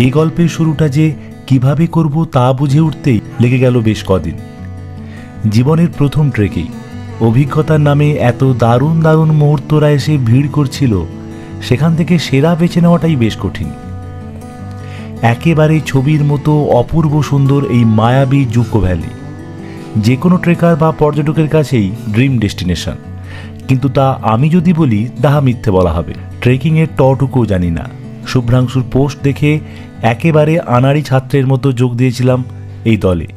এই গল্পের শুরুটা যে কীভাবে করব তা বুঝে উঠতেই লেগে গেল বেশ কদিন। জীবনের প্রথম ট্রেকেই। অভিজ্ঞতার নামে এত দারুণ দারুণ মুহূর্তরা এসে ভিড় করছিল, সেখান থেকে সেরা বেছে নেওয়াটাই বেশ কঠিন। একেবারে ছবির মতো অপূর্ব সুন্দর এই মায়াবী জুকো ভ্যালি। যে কোনো ট্রেকার বা পর্যটকের কাছেই ড্রিম ডেস্টিনেশন। কিন্তু তা আমি যদি বলি, তাহা মিথ্যে বলা হবে। ট্রেকিংয়ের টটুকুও জানি না। শুভ্রাংশুর পোস্ট দেখে একেবারে আনাড়ি ছাত্রের মতো যোগ দিয়েছিলাম এই দলে।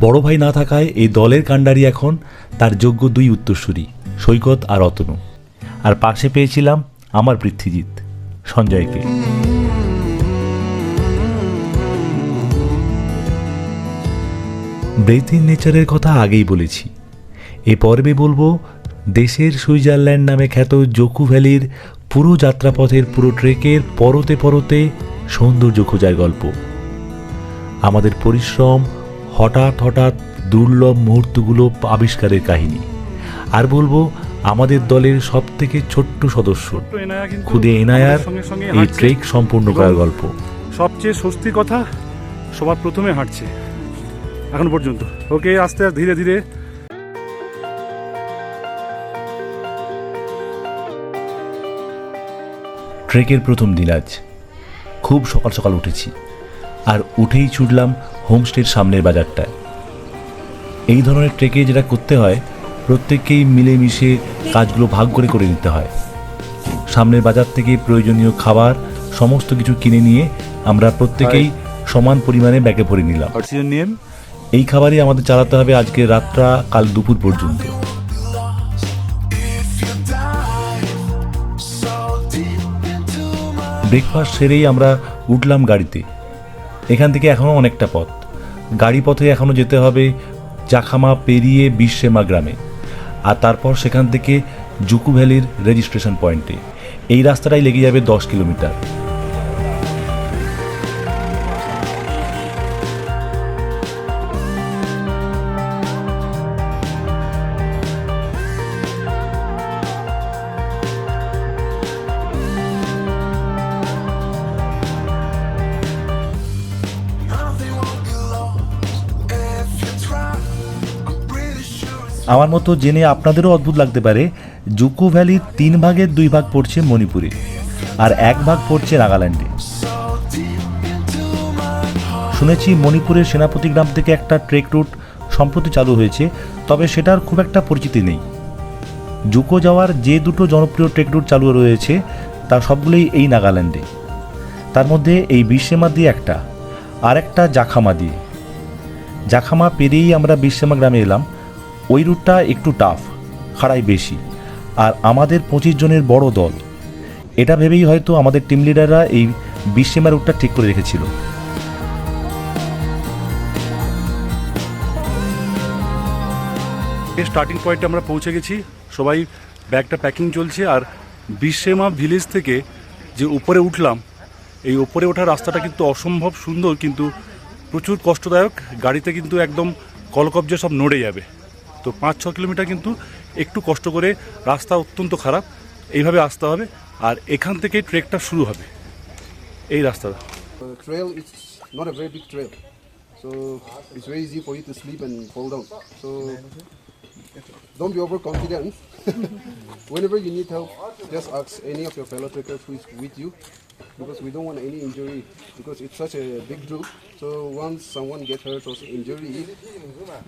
বড় ভাই না থাকায় এই দলের কাণ্ডারি এখন তার যোগ্য দুই উত্তরসূরি, সৈকত আর অতনু আর পাশে পেয়েছিলাম আমার পৃথ্বীজিৎ, সঞ্জয়কে। ব্রেথ ইন নেচারের কথা আগেই বলেছি। এ পর্বে বলব দেশের সুইজারল্যান্ড নামে খ্যাত জোকু ভ্যালির পুরো যাত্রাপথের পুরো ট্রেকের পরতে পরতে সৌন্দর্য খোঁজার গল্প। আমাদের পরিশ্রম হঠাৎ হঠাৎ দুর্লভ মুহূর্তগুলো আবিষ্কারের কাহিনী। আর বলব আমাদের দলের সব থেকে ছোট্ট সদস্য খুদে এনায়ার এই ট্রেক সম্পূর্ণ করার গল্প। সবচেয়ে স্বস্তির কথা সবার প্রথমে হাঁটছে। এখন পর্যন্ত। ওকে আস্তে আস্তে ধীরে ধীরে। ট্রেকের প্রথম দিন আজ। খুব সকাল সকাল উঠেছি। আর উঠেই ছুটলাম হোমস্টের সামনের বাজারটায়। এই ধরনের ট্রেকে যেটা করতে হয় প্রত্যেককেই মিলেমিশে কাজগুলো ভাগ করে করে নিতে হয়। সামনের বাজার থেকে প্রয়োজনীয় খাবার সমস্ত কিছু কিনে নিয়ে আমরা প্রত্যেকেই সমান পরিমাণে ব্যাগে ভরে নিলাম। এই খাবারই আমাদের চালাতে হবে আজকে রাতটা কাল দুপুর পর্যন্ত। ব্রেকফাস্ট সেরেই আমরা উঠলাম গাড়িতে। এখান থেকে এখনও অনেকটা পথ। গাড়ি পথে এখনও যেতে হবে চাখামা পেরিয়ে বিশ্বেমা গ্রামে, আর তারপর সেখান থেকে জুকু ভ্যালির রেজিস্ট্রেশন পয়েন্টে। এই রাস্তাটাই লেগে যাবে দশ কিলোমিটার। আমার মতো জেনে আপনাদেরও অদ্ভুত লাগতে পারে, জুকু ভ্যালির তিন ভাগের দুই ভাগ পড়ছে মণিপুরে, আর এক ভাগ পড়ছে নাগাল্যান্ডে। শুনেছি মণিপুরের সেনাপতি গ্রাম থেকে একটা ট্রেক রুট সম্প্রতি চালু হয়েছে, তবে সেটার খুব একটা পরিচিতি নেই। জুকো যাওয়ার যে দুটো জনপ্রিয় ট্রেক রুট চালু রয়েছে, তা সবগুলোই এই নাগাল্যান্ডে। তার মধ্যে এই বিশ্বেমা দিয়ে একটা আর একটা জাখামা দিয়ে। জাখামা পেরিয়েই আমরা বিশ্বেমা গ্রামে এলাম ওই রুটটা একটু টাফ খাড়াই বেশি। আর আমাদের পঁচিশ জনের বড় দল, এটা ভেবেই হয়তো আমাদের টিম লিডাররা এই বিশ্বেমা রুটটা ঠিক করে রেখেছিল। স্টার্টিং পয়েন্টে আমরা পৌঁছে গেছি। সবাই ব্যাগটা প্যাকিং চলছে আর বিশ্বেমা ভিলেজ থেকে যে উপরে উঠলাম, এই উপরে ওঠার রাস্তাটা কিন্তু অসম্ভব সুন্দর, কিন্তু প্রচুর কষ্টদায়ক। গাড়িতে কিন্তু একদম কলকবজে সব নড়ে যাবে। তো পাঁচ, ছ কিলোমিটার কিন্তু একটু কষ্ট করে রাস্তা অত্যন্ত খারাপ। এইভাবে আসতে হবে আর এখান থেকে ট্রেকটা শুরু হবে। এই রাস্তাটা trail it's not a very big trail so it's very to slip and fall down So don't be overconfident. Whenever you need help, just ask any of your fellow trekkers who is with you, because we don't want any injury. Because it's such a big group, so once someone gets hurt or injury,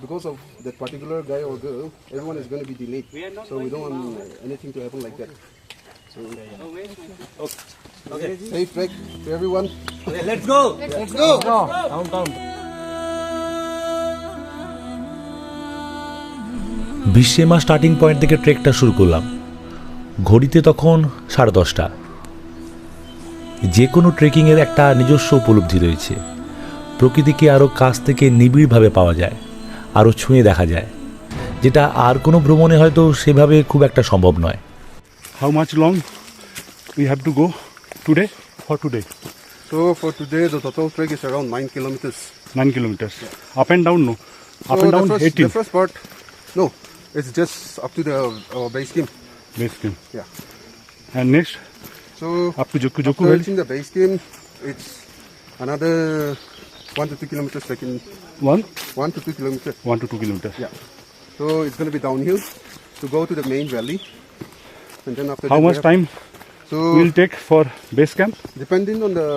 because of that particular guy or girl, everyone is going to be delayed. So we don't want anything to happen like that. So, okay. Safe trek to everyone. বিশ্বেমা starting point থেকে ট্রেকটা শুরু করলাম। ঘড়িতে তখন সাড়ে দশটা। যে কোনো ট্রেকিংয়ের একটা নিজস্ব উপলব্ধি রয়েছে। প্রকৃতিকে আরও কাছ থেকে নিবিড়ভাবে পাওয়া যায় আরও ছুঁয়ে দেখা যায় যেটা আর কোনো ভ্রমণে হয়তো সেভাবে খুব একটা সম্ভব নয়। How much long we have to go today for today So for today, the total trek is around nine kilometers. Nine kilometres up and down no up and down eighteen first part, no, it's just up to the our base camp. Base camp Yeah. And next So up to Dzukou Dzukou after valley reaching the base camp, it's Another one to two kilometers trekking, one one to two kilometers. One two two kilometre Yeah. So it's going to be downhill to go to the main valley. And then after how that, we much have- time So will take for base camp depending on the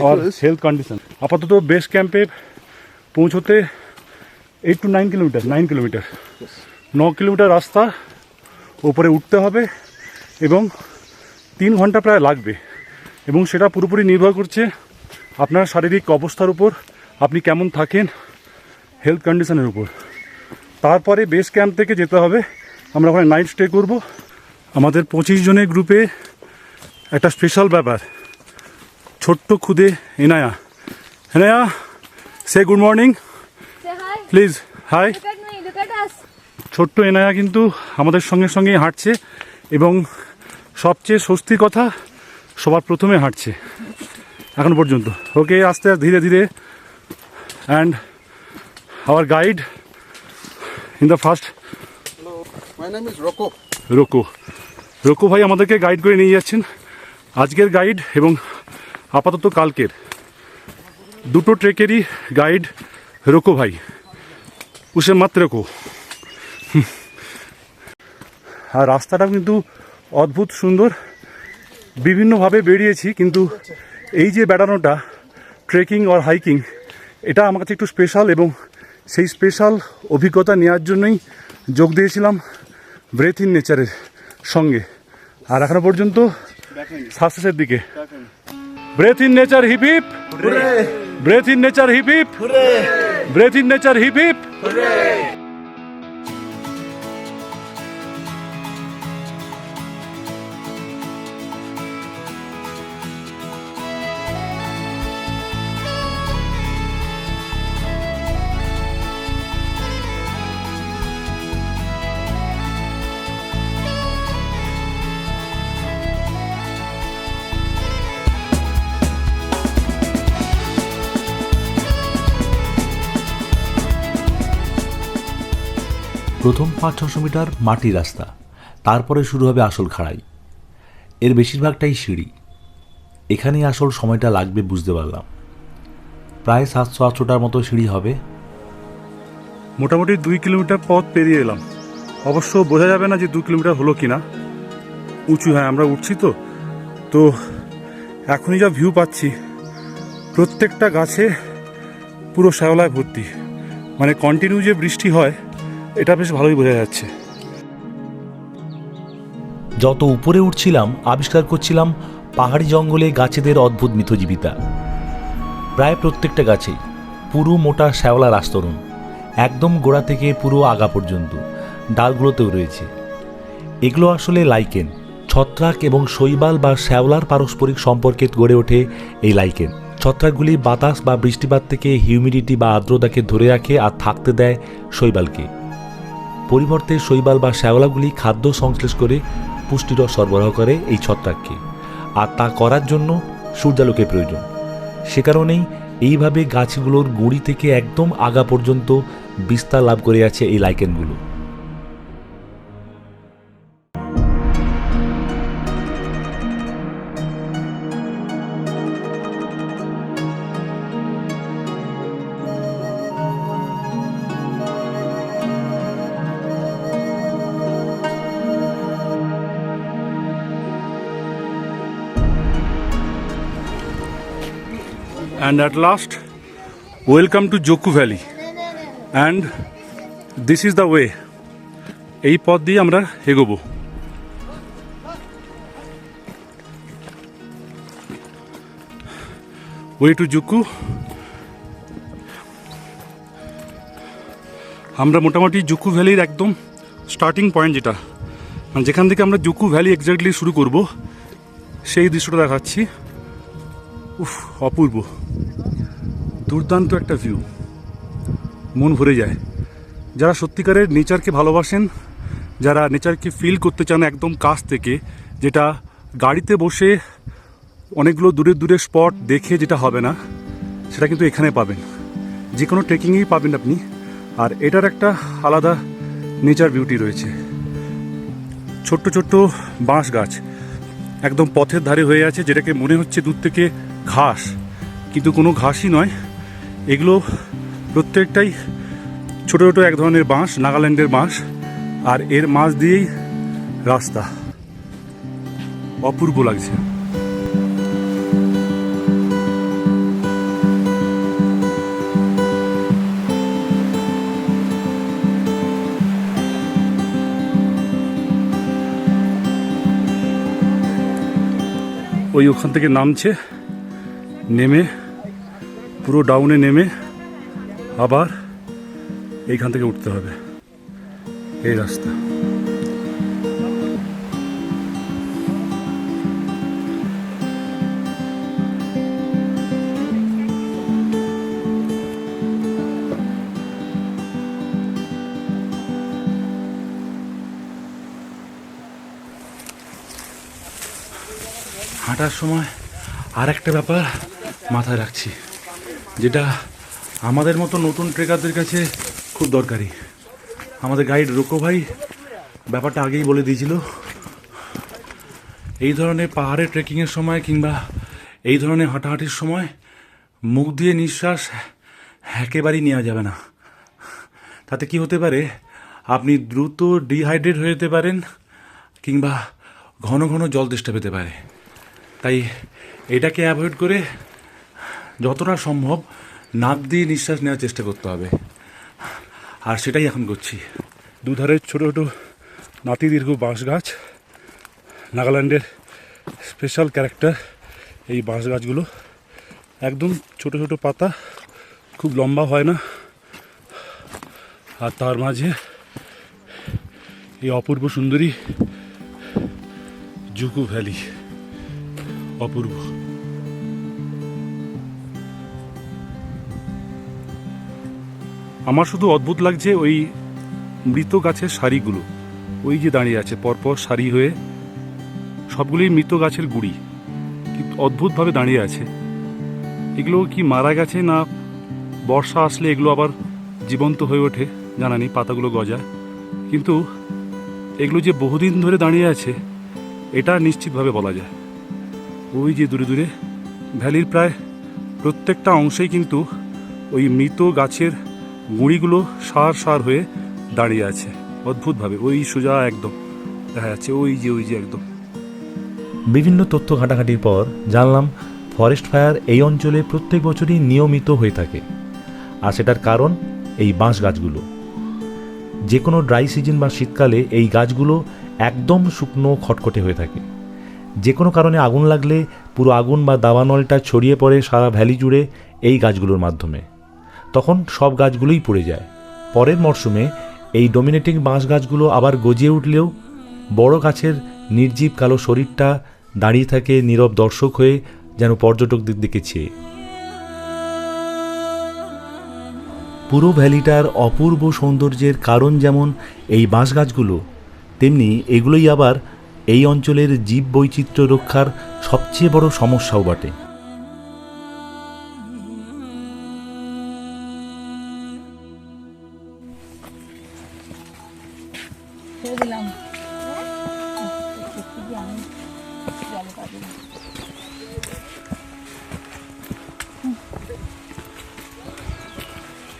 our trekkers, health condition আপাতত base ক্যাম্পে পৌঁছতে eight to nine kilometre nine kilometre ন kilometre রাস্তা ওপরে উঠতে হবে এবং তিন ঘণ্টা প্রায় লাগবে এবং সেটা পুরোপুরি নির্ভর করছে আপনার শারীরিক অবস্থার উপর, আপনি কেমন থাকেন হেলথ কন্ডিশনের উপর। তারপরে বেস ক্যাম্প থেকে যেতে হবে। আমরা ওখানে নাইট স্টে করব। আমাদের পঁচিশ জনের গ্রুপে একটা স্পেশাল ব্যাপার। ছোট্ট খুদে Enaya. Enaya say good morning. Please hi. ছোট্ট এনায়া কিন্তু আমাদের সঙ্গে সঙ্গে হাঁটছে এবং সবচেয়ে স্বস্তির কথা সবার প্রথমে হাঁটছে এখন পর্যন্ত। ওকে আস্তে আস্তে ধীরে ধীরে। And our guide in the first. রোকো রোকো ভাই আমাদেরকে গাইড করে নিয়ে যাচ্ছেন। আজকের গাইড এবং আপাতত কালকের দুটো ট্রেকেরই গাইড রোকো ভাই। উসে মাত্র হুম। আর রাস্তাটা কিন্তু অদ্ভুত সুন্দর বিভিন্নভাবে বেরিয়েছি কিন্তু এই যে বেড়ানোটা ট্রেকিং আর হাইকিং এটা আমার কাছে একটু স্পেশাল এবং সেই স্পেশাল অভিজ্ঞতা নেওয়ার জন্যই যোগ দিয়েছিলাম ব্রেথ ইন নেচারের সঙ্গে আর এখনও পর্যন্ত সাকসেসের দিকে breathe in nature hip hip breathe in nature hip hip breathe in nature hip hip প্রথম পাঁচ ছশো মিটার মাটি রাস্তা, তারপরে শুরু হবে আসল খাড়াই। এর বেশিরভাগটাই সিঁড়ি। এখানেই আসল সময়টা লাগবে বুঝতে পারলাম। প্রায় সাতশো আটশোটার মতো সিঁড়ি হবে। মোটামুটি দুই কিলোমিটার পথ পেরিয়ে এলাম। অবশ্য বোঝা যাবে না যে দু কিলোমিটার হলো কি না উঁচু হ্যাঁ আমরা উঠছি তো। তো এখনই যা ভিউ পাচ্ছি, প্রত্যেকটা গাছে পুরো শ্যাওলায় ভর্তি। মানে কন্টিনিউ যে বৃষ্টি হয় এটা বেশ ভালোই বোঝা যাচ্ছে। যত উপরে উঠছিলাম, আবিষ্কার করছিলাম পাহাড়ি জঙ্গলে গাছেদের অদ্ভুত মিথজীবিতা। প্রায় প্রত্যেকটা গাছেই পুরো মোটা শ্যাওলার আস্তরণ একদম গোড়া থেকে পুরো আগা পর্যন্ত, ডালগুলোতেও রয়েছে। এগুলো আসলে লাইকেন, ছত্রাক এবং শৈবাল বা শ্যাওলার পারস্পরিক সম্পর্কে গড়ে ওঠে এই লাইকেন। ছত্রাকগুলি বাতাস বা বৃষ্টিপাত থেকে হিউমিডিটি বা আর্দ্রতাকে ধরে রাখে আর থাকতে দেয় শৈবালকে। পরিবর্তে শৈবাল বা শ্যাওলাগুলি খাদ্য সংশ্লেষ করে পুষ্টির সরবরাহ করে এই ছত্রাককে। আর তা করার জন্য সূর্যালোকের প্রয়োজন। সে কারণেই এইভাবে গাছগুলোর গুঁড়ি থেকে একদম আগা পর্যন্ত বিস্তার লাভ করে আছে এই লাইকেনগুলো and at last, welcome to joku valley. And this is the way. এই পথ দিয়ে আমরা এগোবো। ওয়ে টু জুকু আমরা মোটামুটি জুকু ভ্যালির একদম স্টার্টিং পয়েন্ট যেটা। মানে যেখান থেকে আমরা জুকু ভ্যালি এক্স্যাক্টলি শুরু করব, সেই দৃশ্যটা দেখাচ্ছি। উফ, অপূর্ব। দুর্দান্ত একটা ভিউ মন ভরে যায়। যারা সত্যিকারের নেচারকে ভালোবাসেন, যারা নেচারকে ফিল করতে চান একদম কাছ থেকে, যেটা গাড়িতে বসে অনেকগুলো দূরে দূরে স্পট দেখে যেটা হবে না, সেটা কিন্তু এখানে পাবেন। যে কোনো ট্রেকিংয়েই পাবেন আপনি। আর এটার একটা আলাদা নেচার বিউটি রয়েছে। ছোট্ট ছোট্ট বাঁশ গাছ। একদম পথের ধারে হয়ে আছে, যেটাকে মনে হচ্ছে দূর থেকে ঘাস। কিন্তু কোনো ঘাসই নয়। এগুলো প্রত্যেকটাই ছোট ছোটো এক ধরনের বাঁশ, নাগাল্যান্ডের বাঁশ, আর এর মাছ দিয়েই রাস্তা। অপূর্ব লাগছে। ওই ওখান থেকে নামছে, নেমে পুরো ডাউনে নেমে আবার এইখান থেকে উঠতে হবে। এই রাস্তা। হাঁটার সময় আর একটা ব্যাপার মাথায় রাখছি। যেটা আমাদের মতো নতুন ট্রেকারদের কাছে খুব দরকারি। আমাদের গাইড রোকো ভাই ব্যাপারটা আগেই বলে দিয়েছিল। এই ধরনের পাহাড়ে ট্রেকিংয়ের সময় কিংবা এই ধরনের হাঁটাহাঁটির সময় মুখ দিয়ে নিঃশ্বাস একেবারেই নেওয়া যাবে না। তাতে কি হতে পারে? আপনি দ্রুত ডিহাইড্রেট হয়ে যেতে পারেন কিংবা ঘন ঘন জল তেষ্টা পেতে পারে। তাই এটাকে অ্যাভয়েড করে যতটা সম্ভব নাক দিয়ে নিঃশ্বাস নেওয়ার চেষ্টা করতে হবে। আর সেটাই এখন করছি। দুধারে ছোটো ছোটো নাতি দীর্ঘ বাঁশ গাছ নাগাল্যান্ডের স্পেশাল ক্যারেক্টার এই বাঁশ গাছগুলো একদম ছোট ছোট পাতা, খুব লম্বা হয় না। আর তার মাঝে এই অপূর্ব সুন্দরী জুকু ভ্যালি। অপূর্ব। আমার শুধু অদ্ভুত লাগছে ওই মৃত গাছের সারিগুলো ওই যে দাঁড়িয়ে আছে, পরপর সারি হয়ে সবগুলোই মৃত গাছের গুড়ি। অদ্ভুতভাবে দাঁড়িয়ে আছে। এগুলো কি মারা গেছে না বর্ষা আসলে এগুলো আবার জীবন্ত হয়ে ওঠে? জানা নেই, পাতাগুলো গজায়। কিন্তু এগুলো যে বহুদিন ধরে দাঁড়িয়ে আছে, এটা নিশ্চিতভাবে বলা যায়। ওই যে দূরে দূরে, ভ্যালির প্রায় প্রত্যেকটা অংশেই কিন্তু ওই মৃত গাছের গুঁড়িগুলো সার সার হয়ে দাঁড়িয়ে আছে। অদ্ভুতভাবে। ওই সোজা একদম। দেখা যাচ্ছে ওই যে ওই যে একদম। বিভিন্ন তথ্য ঘাটাঘাটির পর জানলাম, ফরেস্ট ফায়ার এই অঞ্চলে প্রত্যেক বছরই নিয়মিত হয়ে থাকে। আর সেটার কারণ এই বাঁশ গাছগুলো। যে কোনো ড্রাই সিজন বা শীতকালে এই গাছগুলো একদম শুকনো, খটখটে হয়ে থাকে। যে কোনো কারণে আগুন লাগলে পুরো আগুন বা দাবানলটা ছড়িয়ে পড়ে সারা ভ্যালি জুড়ে এই গাছগুলোর মাধ্যমে। তখন সব গাছগুলোই পড়ে যায়। পরের মরশুমে এই ডোমিনেটিং বাঁশ গাছগুলো আবার গজিয়ে উঠলেও বড় গাছের নির্জীব কালো শরীরটা দাঁড়িয়ে থাকে নীরব দর্শক হয়ে যেন পর্যটকদের দিকে চেয়ে। পুরো ভ্যালিটার অপূর্ব সৌন্দর্যের কারণ যেমন এই বাঁশ গাছগুলো, তেমনি এগুলোই আবার এই অঞ্চলের জীব বৈচিত্র্য রক্ষার সবচেয়ে বড় সমস্যাও বটে।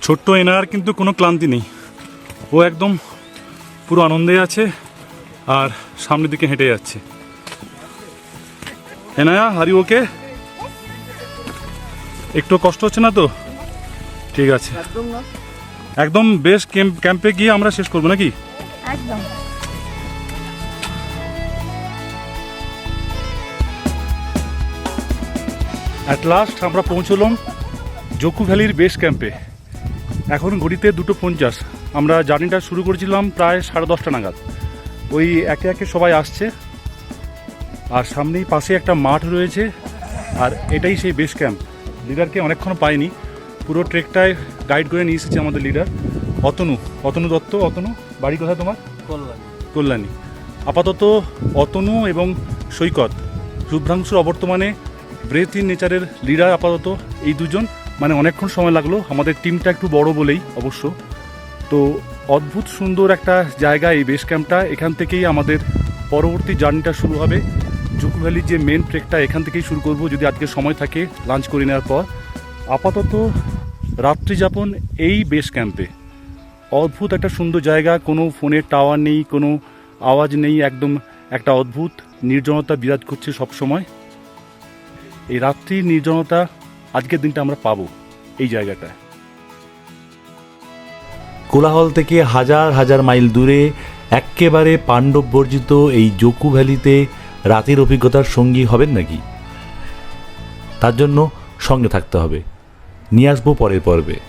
ছোট্ট এনার কিন্তু কোনো ক্লান্তি নেই। ও একদম পুরো আনন্দে আছে আর সামনের দিকে হেঁটে যাচ্ছে। এনায়া হারি ওকে? একটু কষ্ট হচ্ছে না তো? ঠিক আছে। একদম বেশ ক্যাম্প ক্যাম্পে গিয়ে আমরা শেষ করব নাকি? একদম। অ্যাট লাস্ট আমরা পৌঁছলাম জকু ভ্যালির বেস ক্যাম্পে এখন ঘড়িতে দুটো পঞ্চাশ। আমরা জার্নিটা শুরু করেছিলাম প্রায় সাড়ে দশটা নাগাদ। ওই একে একে সবাই আসছে। আর সামনেই পাশে একটা মাঠ রয়েছে। আর এটাই সেই বেস ক্যাম্প লিডারকে অনেকক্ষণ পাইনি। পুরো ট্রেকটায় গাইড করে নিয়ে এসেছে আমাদের লিডার অতনু অতনু দত্ত অতনু বাড়ি কোথায় তোমার? কল্যাণী। আপাতত অতনু এবং সৈকত শুভ্রাংশুর অবর্তমানে ব্রেথ ইন নেচারের লিডার আপাতত এই দুজন। মানে অনেকক্ষণ সময় লাগল। আমাদের টিমটা একটু বড় বলেই অবশ্য। তো অদ্ভুত সুন্দর একটা জায়গা এই বেস ক্যাম্পটা এখান থেকেই আমাদের পরবর্তী জার্নিটা শুরু হবে। জুকু ভ্যালির যে মেন ট্রেকটা এখান থেকেই শুরু করব। যদি আজকে সময় থাকে লাঞ্চ করে নেওয়ার পর। আপাতত রাত্রি যাপন এই বেস ক্যাম্পে অদ্ভুত একটা সুন্দর জায়গা। কোনো ফোনের টাওয়ার নেই, কোনো আওয়াজ নেই। একদম একটা অদ্ভুত নির্জনতা বিরাজ করছে সব সময় এই রাত্রি নির্জনতা আজকের দিনটা আমরা পাবো এই জায়গাটায়। কোলাহল থেকে হাজার হাজার মাইল দূরে একেবারে পাণ্ডব বর্জিত এই জকু ভ্যালিতে রাতের অভিজ্ঞতার সঙ্গী হবেন নাকি? তার জন্য সঙ্গে থাকতে হবে। নিয়ে আসব পরের পর্বে।